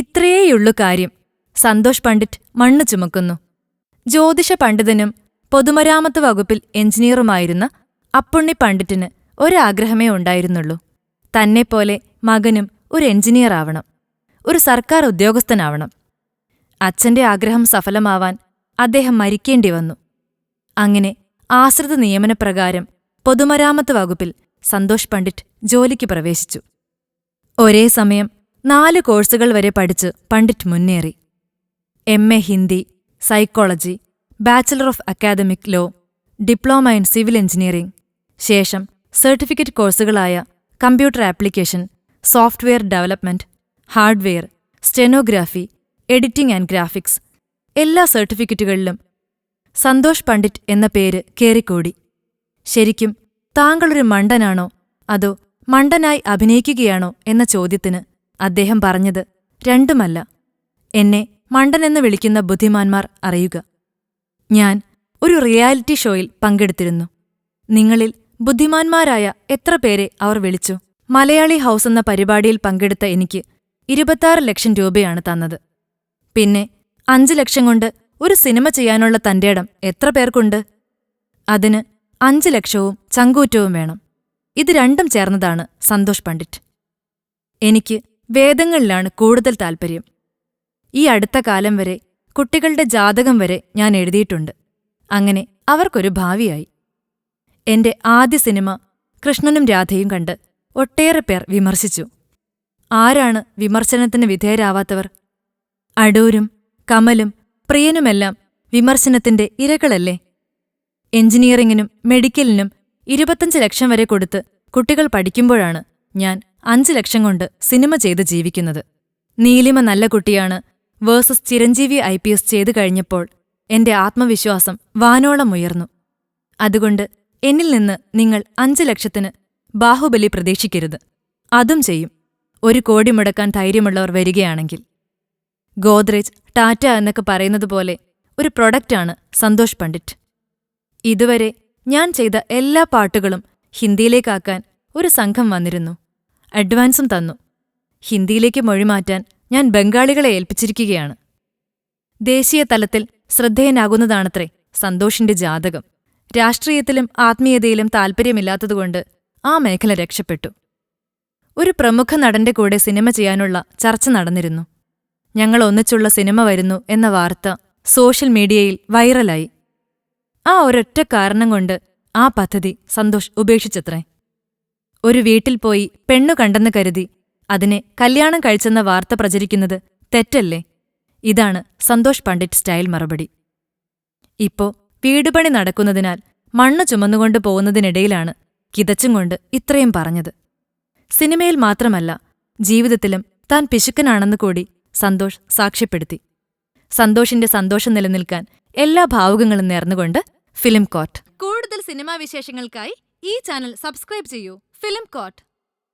ഇത്രയേയുള്ളു കാര്യം. സന്തോഷ് പണ്ഡിറ്റ് മണ്ണ് ചുമക്കുന്നു. ജ്യോതിഷ പണ്ഡിതനും പൊതുമരാമത്ത് വകുപ്പിൽ എഞ്ചിനീയറുമായിരുന്ന അപ്പുണ്ണി പണ്ഡിറ്റിന് ഒരാഗ്രഹമേ ഉണ്ടായിരുന്നുള്ളൂ. തന്നെപ്പോലെ മകനും ഒരു എഞ്ചിനീയർ ആവണം ഒരു സർക്കാർ ഉദ്യോഗസ്ഥനാവണം. അച്ഛന്റെ ആഗ്രഹം സഫലമാവാൻ അദ്ദേഹം മരിക്കേണ്ടി വന്നു. അങ്ങനെ ആശ്രിത നിയമനപ്രകാരം പൊതുമരാമത്ത് വകുപ്പിൽ സന്തോഷ് പണ്ഡിറ്റ് ജോലിക്ക് പ്രവേശിച്ചു. ഒരേ സമയം നാല് കോഴ്സുകൾ വരെ പഠിച്ച് പണ്ഡിറ്റ് മുന്നേറി. M A Hindi psychology bachelor of academic law diploma in civil engineering ശേഷം certificate കോഴ്സുകളായ computer application software development hardware stenography editing and graphics എല്ലാ സർട്ടിഫിക്കറ്റുകളിലും സന്തോഷ് പണ്ഡിറ്റ് എന്ന പേര് കേറിക്കൂടി. ശരിക്കും താങ്കളൊരു മണ്ടനാണോ? അതോ മണ്ടനായി അഭിനയിക്കുകയാണോ? എന്ന ചോദ്യത്തിന് അദ്ദേഹം പറഞ്ഞത് രണ്ടുമല്ല. എന്നെ മണ്ടനെന്ന് വിളിക്കുന്ന ബുദ്ധിമാന്മാർ അറിയുക. ഞാൻ ഒരു റിയാലിറ്റി ഷോയിൽ പങ്കെടുത്തിരുന്നു. നിങ്ങളിൽ ബുദ്ധിമാന്മാരായ എത്ര പേരെ അവർ വിളിച്ചു. മലയാളി ഹൗസ് എന്ന പരിപാടിയിൽ പങ്കെടുത്ത എനിക്ക് ഇരുപത്താറ് ലക്ഷം രൂപയാണ് തന്നത്. പിന്നെ അഞ്ച് ലക്ഷം കൊണ്ട് ഒരു സിനിമ ചെയ്യാനുള്ള തന്റെ ഇടം എത്ര പേർക്കുണ്ട്? അതിന് അഞ്ച് ലക്ഷവും ചങ്കൂറ്റവും വേണം. ഇത് രണ്ടും ചേർന്നതാണ് സന്തോഷ് പണ്ഡിറ്റ്. എനിക്ക് വേദങ്ങളിലാണ് കൂടുതൽ താൽപ്പര്യം ഈ അടുത്ത കാലം വരെ കുട്ടികളുടെ ജാതകം വരെ ഞാൻ എഴുതിയിട്ടുണ്ട്. അങ്ങനെ അവർക്കൊരു ഭാവിയായി. എന്റെ ആദ്യ സിനിമ കൃഷ്ണനും രാധയും കണ്ട് ഒട്ടേറെ പേർ വിമർശിച്ചു. ആരാണ് വിമർശനത്തിന് വിധേയരാവാത്തവർ? അടൂരും കമലും പ്രിയനുമെല്ലാം വിമർശനത്തിന്റെ ഇരകളല്ലേ? എഞ്ചിനീയറിംഗിനും മെഡിക്കലിനും ഇരുപത്തഞ്ച് ലക്ഷം വരെ കൊടുത്ത് കുട്ടികൾ പഠിക്കുമ്പോഴാണ് ഞാൻ അഞ്ച് ലക്ഷം കൊണ്ട് സിനിമ ചെയ്ത് ജീവിക്കുന്നത്. നീലിമ നല്ല കുട്ടിയാണ്. Versus Chiranjeevi I P S ചെയ്തു കഴിഞ്ഞപ്പോൾ എന്റെ ആത്മവിശ്വാസം വാനോളം ഉയർന്നു. അതുകൊണ്ട് എന്നിൽ നിന്ന് നിങ്ങൾ അഞ്ച് ലക്ഷത്തിന് ബാഹുബലി പ്രതീക്ഷിക്കരുത്. അതും ചെയ്യും. ഒരു കോടി മുടക്കാൻ ധൈര്യമുള്ളവർ വരികയാണെങ്കിൽ. ഗോദ്രേജ് ടാറ്റ എന്നൊക്കെ പറയുന്നത് പോലെ ഒരു പ്രൊഡക്റ്റാണ് സന്തോഷ് പണ്ഡിറ്റ്. ഇതുവരെ ഞാൻ ചെയ്ത എല്ലാ പാട്ടുകളും ഹിന്ദിയിലേക്കാക്കാൻ ഒരു സംഘം വന്നിരുന്നു. അഡ്വാൻസും തന്നു. ഹിന്ദിയിലേക്ക് മൊഴിമാറ്റാൻ ഞാൻ ബംഗാളികളെ ഏൽപ്പിച്ചിരിക്കുകയാണ്. ദേശീയ തലത്തിൽ ശ്രദ്ധേയനാകുന്നതാണത്രേ സന്തോഷിന്റെ ജാതകം. രാഷ്ട്രീയത്തിലും ആത്മീയതയിലും താൽപ്പര്യമില്ലാത്തതുകൊണ്ട് ആ മേഖല രക്ഷപ്പെട്ടു. ഒരു പ്രമുഖ നടന്റെ കൂടെ സിനിമ ചെയ്യാനുള്ള ചർച്ച നടന്നിരുന്നു. ഞങ്ങൾ ഒന്നിച്ചുള്ള സിനിമ വരുന്നു എന്ന വാർത്ത സോഷ്യൽ മീഡിയയിൽ വൈറലായി. ആ ഒരൊറ്റ കാരണം കൊണ്ട് ആ പദ്ധതി സന്തോഷ് ഉപേക്ഷിച്ചത്രേ. ഒരു വീട്ടിൽ പോയി പെണ്ണു കണ്ടെന്ന് കരുതി. അതിനെ കല്യാണം കഴിച്ചെന്ന വാർത്ത പ്രചരിക്കുന്നത് തെറ്റല്ലേ? ഇതാണ് സന്തോഷ് പണ്ഡിറ്റ് സ്റ്റൈൽ മറുപടി. ഇപ്പോ വീടുപണി നടക്കുന്നതിനാൽ മണ്ണ് ചുമന്നുകൊണ്ട് പോകുന്നതിനിടയിലാണ് കിതച്ചും കൊണ്ട് ഇത്രയും പറഞ്ഞത്. സിനിമയിൽ മാത്രമല്ല ജീവിതത്തിലും താൻ പിശുക്കനാണെന്ന് കൂടി സന്തോഷ് സാക്ഷ്യപ്പെടുത്തി. സന്തോഷിന്റെ സന്തോഷം നിലനിൽക്കാൻ എല്ലാ ഭാവുകങ്ങളും നേർന്നുകൊണ്ട് ഫിലിം കോട്ട് കൂടുതൽ സിനിമാ വിശേഷങ്ങൾക്കായി ഈ ചാനൽ സബ്സ്ക്രൈബ് ചെയ്യൂ. Film coat